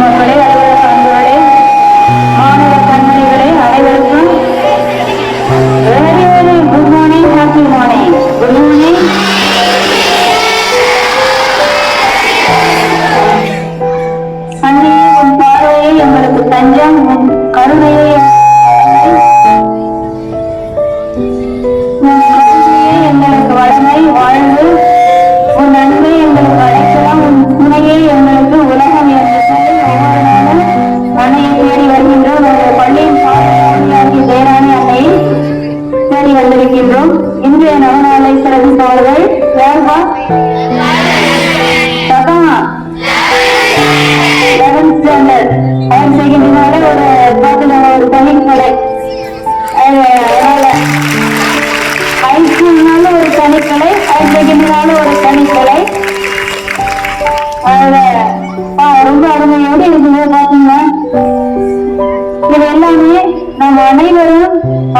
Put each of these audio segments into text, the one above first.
como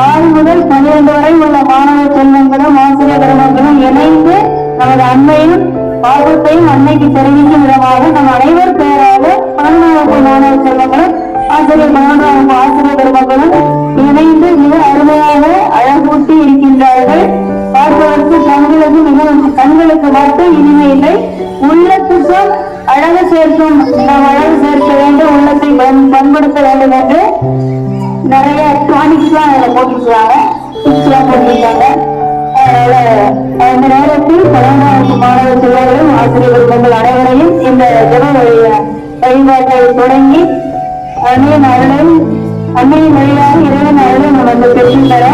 ஆறு முதல் பன்னிரண்டு வரை உள்ள மாணவ செல்வங்களும் ஆசிரியர் பெருமக்களும் இணைந்து நமது அன்னையும் பாகத்தையும் அன்னைக்கு தெரிவிக்கும் விதமாக நம் அனைவர் பெயராக பன்னெண்டாம் வகுப்பு மாணவ செல்வங்களும் ஆசிரியர் பன்னெண்டாம் வகுப்பு ஆசிரியர் இணைந்து மிக அருமையாக அழகூட்டி இருக்கின்றார்கள். பார்ப்பதற்கு கண்களுக்கு மிகவும் கண்களுக்கு மட்டும் இனிமை இல்லை உள்ளத்துக்கும் அழகு சேர்க்கும் நாம் அழகு சேர்க்க வேண்டும் உள்ளத்தை பன்- பண்படுத்த வேண்டும் என்று நிறைய டானிக்ஸ்லாம் அதில் போட்டிருக்காங்க டிப்ஸ்லாம் போட்டிருக்காங்க. அதனால அந்த நேரத்தில் பன்னெண்டாம் வகுப்பு மாணவ செல்வர்களும் ஆசிரியர் பெருமக்கள் அனைவரையும் இந்த ஜெப வழி- வழிபாட்டை தொடங்கி அன்னையின் அருளும் அன்னையின் வழியாக இறைவன் அருளும் நமக்கு பெற்றுத்தர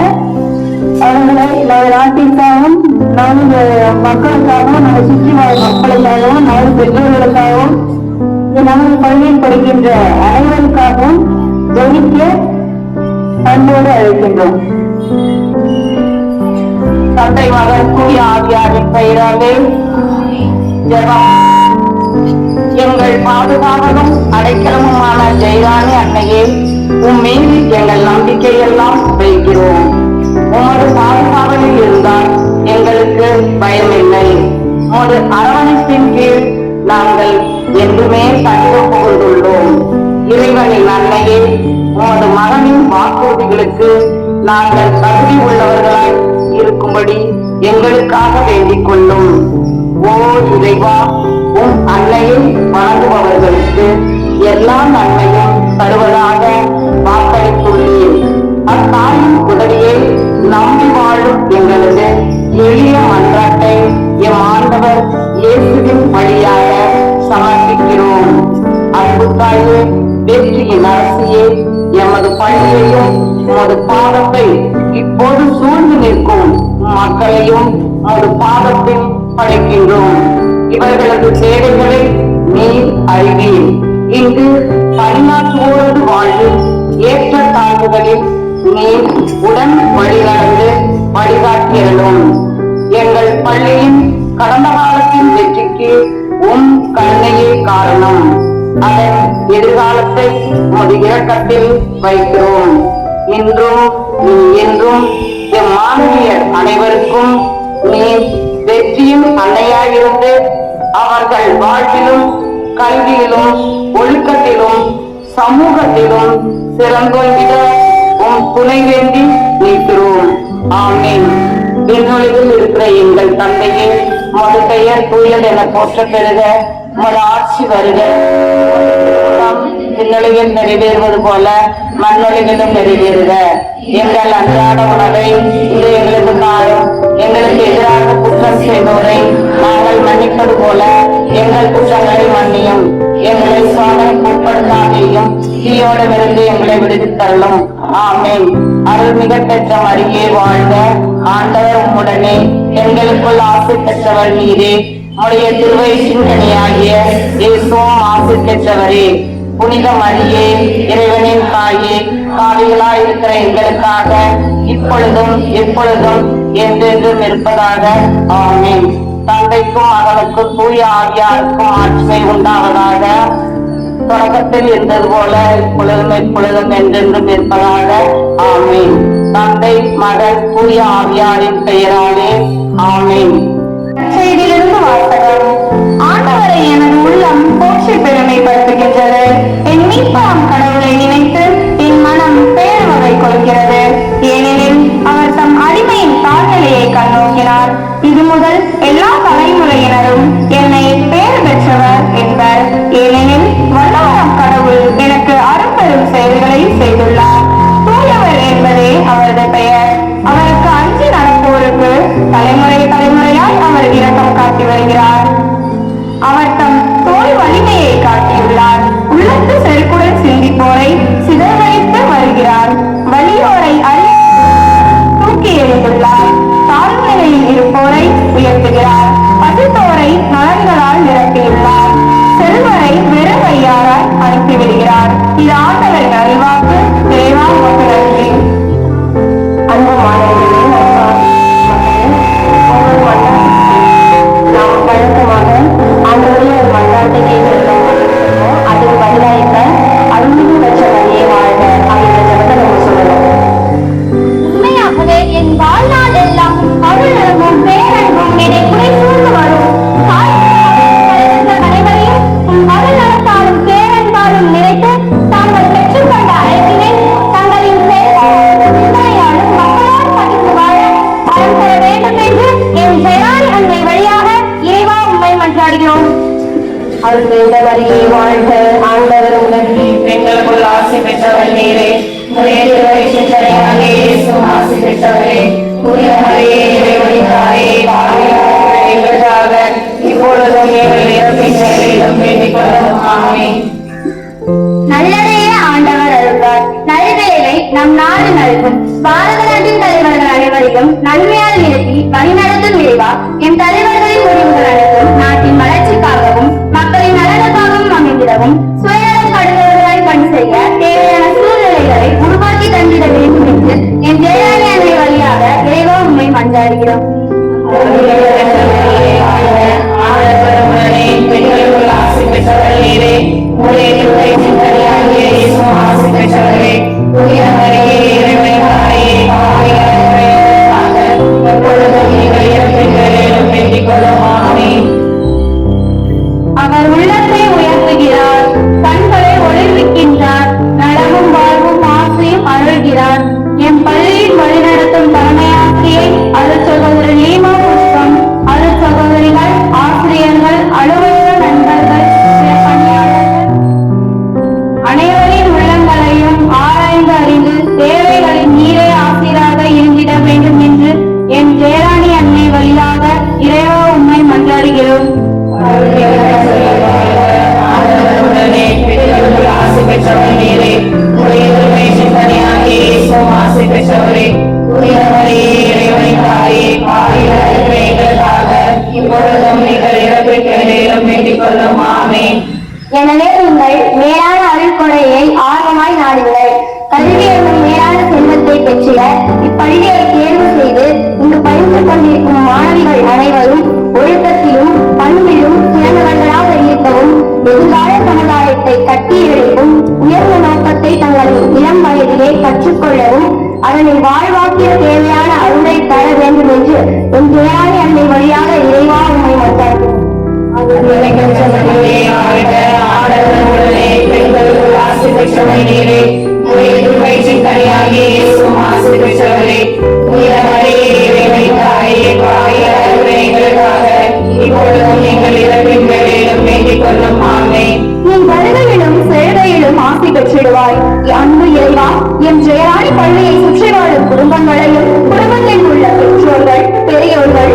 அவர்களை நமது நாட்டிற்காகவும் நமது மக்களுக்காகவும் நம்ம சுற்றி வாழும் மக்களுக்காகவும் நமது பெற்றோர்களுக்காகவும் நமது பள்ளியில் படிக்கின்ற அனைவருக்காகவும் ஜெயிக்க அன்போடு அழைக்கின்றோம். தந்தை மகன் தூய ஆவியாரின் பெயராலே எங்கள் பாதுகாவலும் அடைக்கலமுமான ஜெயராணி அன்னையே உன் மீது எங்கள் நம்பிக்கையெல்லாம் வைக்கிறோம். உமது பாதுகாவலில் இருந்தால் எங்களுக்கு பயமில்லை. உமது அரவணைப்பின் கீழ் நாங்கள் என்றுமே தங்க புகழ்ந்துள்ளோம் இறைவனின் அன்னையே உமது மகனின் வாக்குறுதிகளுக்கு நாங்கள் தகுதி உள்ளவர்களாய் இருக்கும்படி எங்களுக்காக வேண்டிக் கொள்ளும். ஓ இறைவா உன் அன்னையை வணங்குபவர்களுக்கு எல்லா நன்மையும் தருவதாக பள்ளியையும் உமது பாதத்தை இப்போது சூழ்ந்து நிற்கும் மக்களையும் உமது பாதத்தில் படைக்கின்றோம். இவர்களது சேவைகளை நீர் அறிவீர். இங்கு பணியாற்றுவோரது வாழ்வில் ஏற்ற தாழ்வுகளில் நீர் உடன் வழிநடந்து வழிகாட்டியலும் எங்கள் பள்ளியின் கடந்த காலத்தின் வெற்றிக்கு உம் கருணையே காரணம். அதன் எதிர்காலத்தை உமது இரக்கத்தில் வைக்கிறோம். இன்றும் நீ என்றும் எம் மாணவியர் அனைவருக்கும் நீ வெற்றியும் அன்னையாயிருந்து அவர்கள் வாழ்விலும் கல்வியிலும் ஒழுக்கத்திலும் சமூகத்திலும் சிறந்தோங்கிட உன் துணை வேண்டி நிற்கிறோம். ஆமீன். விண்ணுலகில் இருக்கிற எங்கள் தந்தையே உமது பெயர் தூயது என போற்ற பெறுக உமது ஆட்சி வருக. விண்ணுலகில் நிறைவேறுவது போல மண்ணுலகிலும் நிறைவேறுக. எங்கள் அன்றாட உணவை இது எங்களுக்கு தாரும் எங்களுக்கு எதிராக குற்றம் செய்தோரை நாங்கள் மன்னிப்பது போல எங்கள் குற்றங்களை மன்னியும். எங்களை சோதனைக்கு உட்படுத்தாதேயும் தீயோடமிருந்து எங்களை விடுவித்தள்ளும் அருள் மிக பெற்ற மரியே வாழ்ந்த ஆண்டவர் உம்முடனே எங்களுக்குள் ஆசை பெற்றவர் நீரே. உடைய திருவயிற்றின் கனியாகிய இயேசுவும் ஆசை பெற்றவரே புனித மரியே இறைவனின் தாயே காவிகளாய் இருக்கிற எங்களுக்காக இப்பொழுதும் எப்பொழுதும் என்றென்றும் இருப்பதாக ஆமேன். தந்தைக்கும் மகனுக்கும் தூய ஆவியாருக்கும் ஆட்சிமை உண்டாவதாக தொடக்கத்தில் இருந்தது போல இப்பொழுதும் எப்பொழுதும் என்றென்றும் இருப்பதாக ஆமேன். தந்தை மகன் தூய ஆவியாரின் பெயராலே ஆமேன். செய்தியிலிருந்து வாசகம் ஆண்டவரை எனது உள்ளம் போற்றி பெருமைப்படுத்துகின்றது. என் மீட்பாம் கடவுளை நினைத்து என் மனம் பேர்வகை கொள்கிறது ஏனெனில் அவர் தம் அடிமையின் தாழ்நிலையை கண்ணோக்கினார். இது முதல் எல்லா தலைமுறையினரும் யார் வருகை வாழ்க ஆண்டவர் உலகி பெண்களுக்குள் ஆசை பெற்றவர் நீரே ஆமே நல்லதையே ஆண்டவர் அருள்வார். நல்வேளை நம் நாடு நல்கும். பாரத நாட்டின் தலைவர்கள் அனைவரையும் நன்மையால் நிறுத்தி வழிநடத்தும் இறைவா. என் தலைவர்களின் முடிவுகள் உதவும் சுயநலப்படுபவர்களாய் பணி செய்ய தேவையான சூழ்நிலைகளை உருவாக்கி தந்திட வேண்டும் என்று என் தேவாலய வழியாக இறைவா உண்மை மன்றாடுகிறோம் பெற்றவர்களே கொள்ளவும் அவனை வாழ்வாக்கிய தேவையான அருளை தர வேண்டும் என்று உன் தேவாலி அன்னை வழியாக இறைவா உண்மை மத்தாக்கும் எங்கள் கொள்ளும். ஆமை என் வருகையிலும் செழுகையிலும் பெற்றிடுவாய். அன்பு இறைவா என் ஜெயராணி பள்ளியை சுற்றி வாழும் குடும்பங்களையும் குடும்பத்தில் உள்ள பெற்றோர்கள் பெரியோர்கள்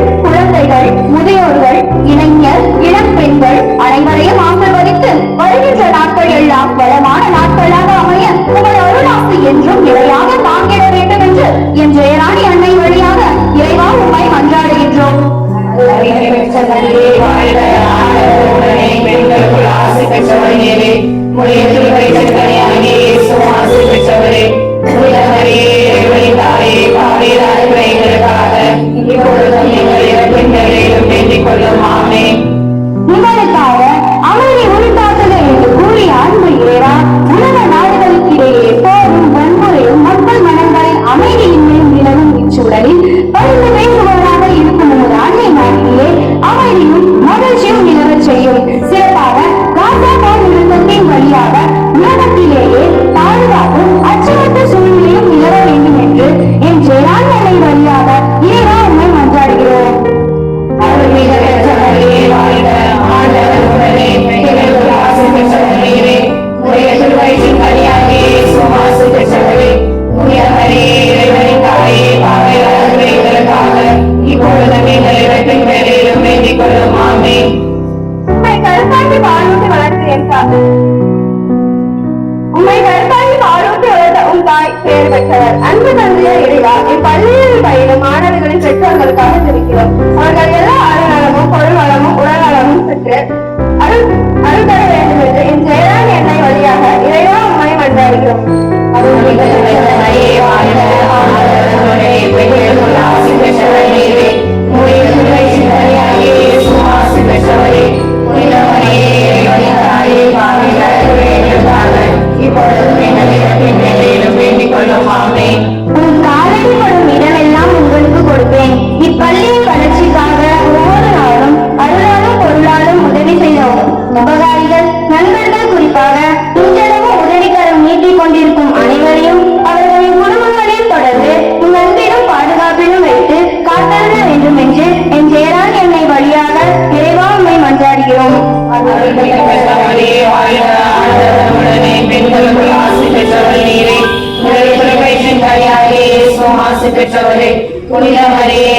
பெற்றவரே புனிதமரியே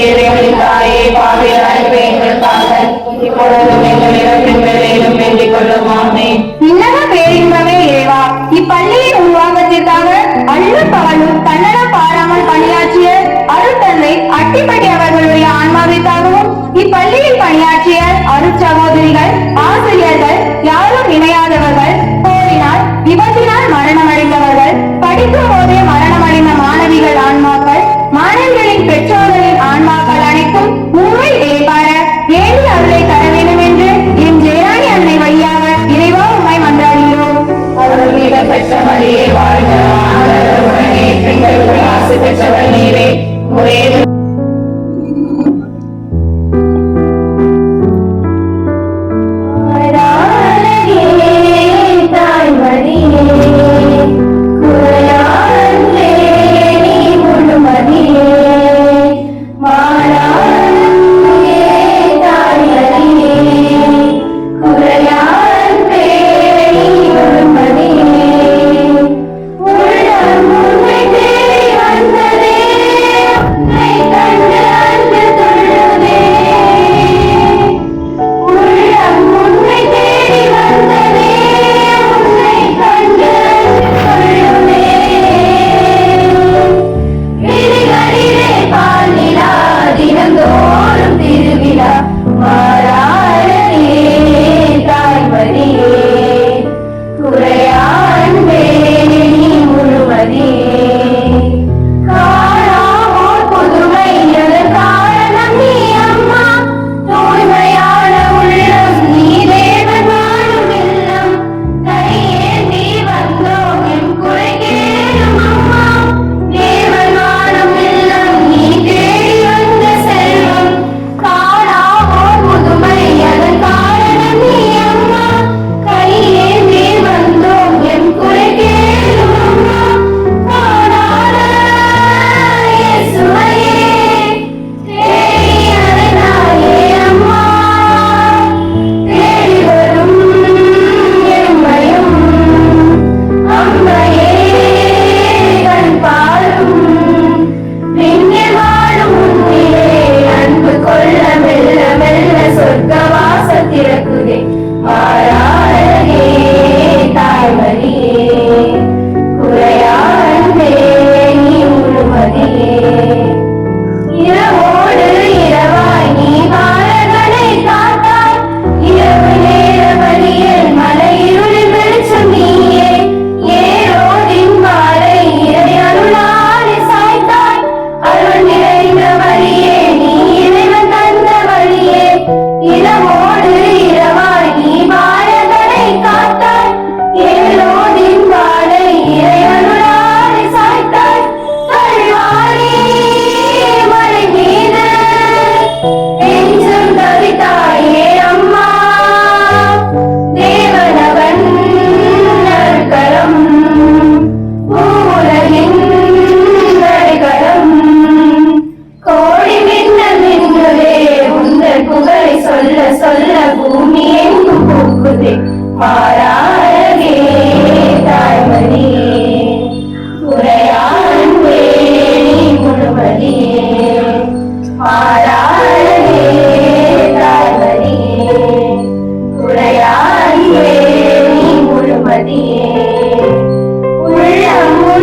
தாயே பாவிய அழைப்பு எங்களுக்காக இப்பொழுதும் எங்கள் இறப்பின் வேலையிலும் வேண்டிக் கொள்ளும். ஆமே இன்னக பேரின்பமே இறைவா. இப்பள்ளியின் உருவாக்கத்திற்காக அள்ளும் பகலும் கன்னடம் பாராமல் பணியாற்றிய அருள் தந்தை அட்டிப்பட்டி அவர்களுடைய ஆன்மாவிற்காக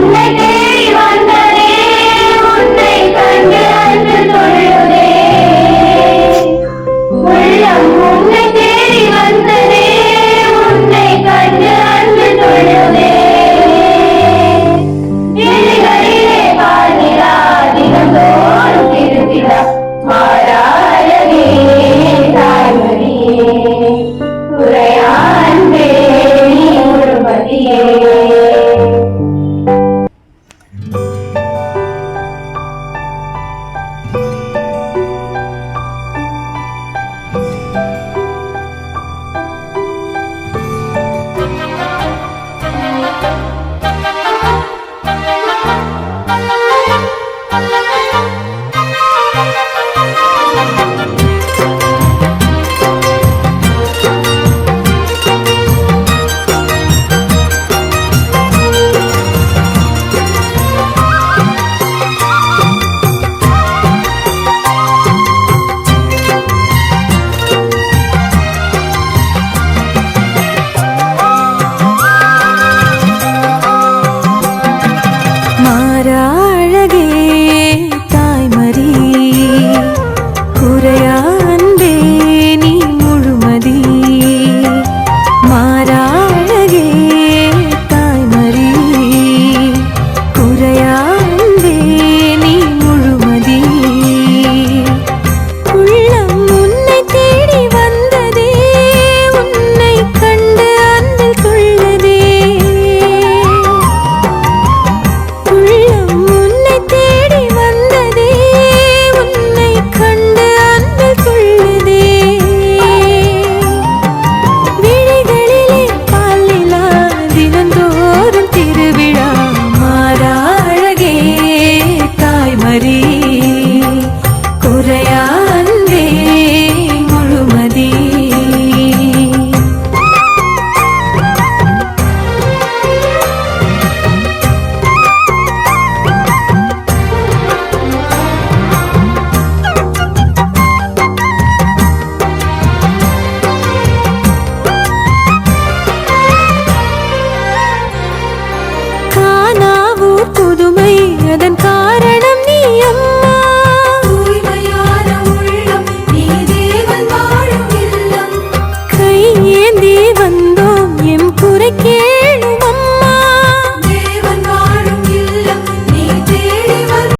make it.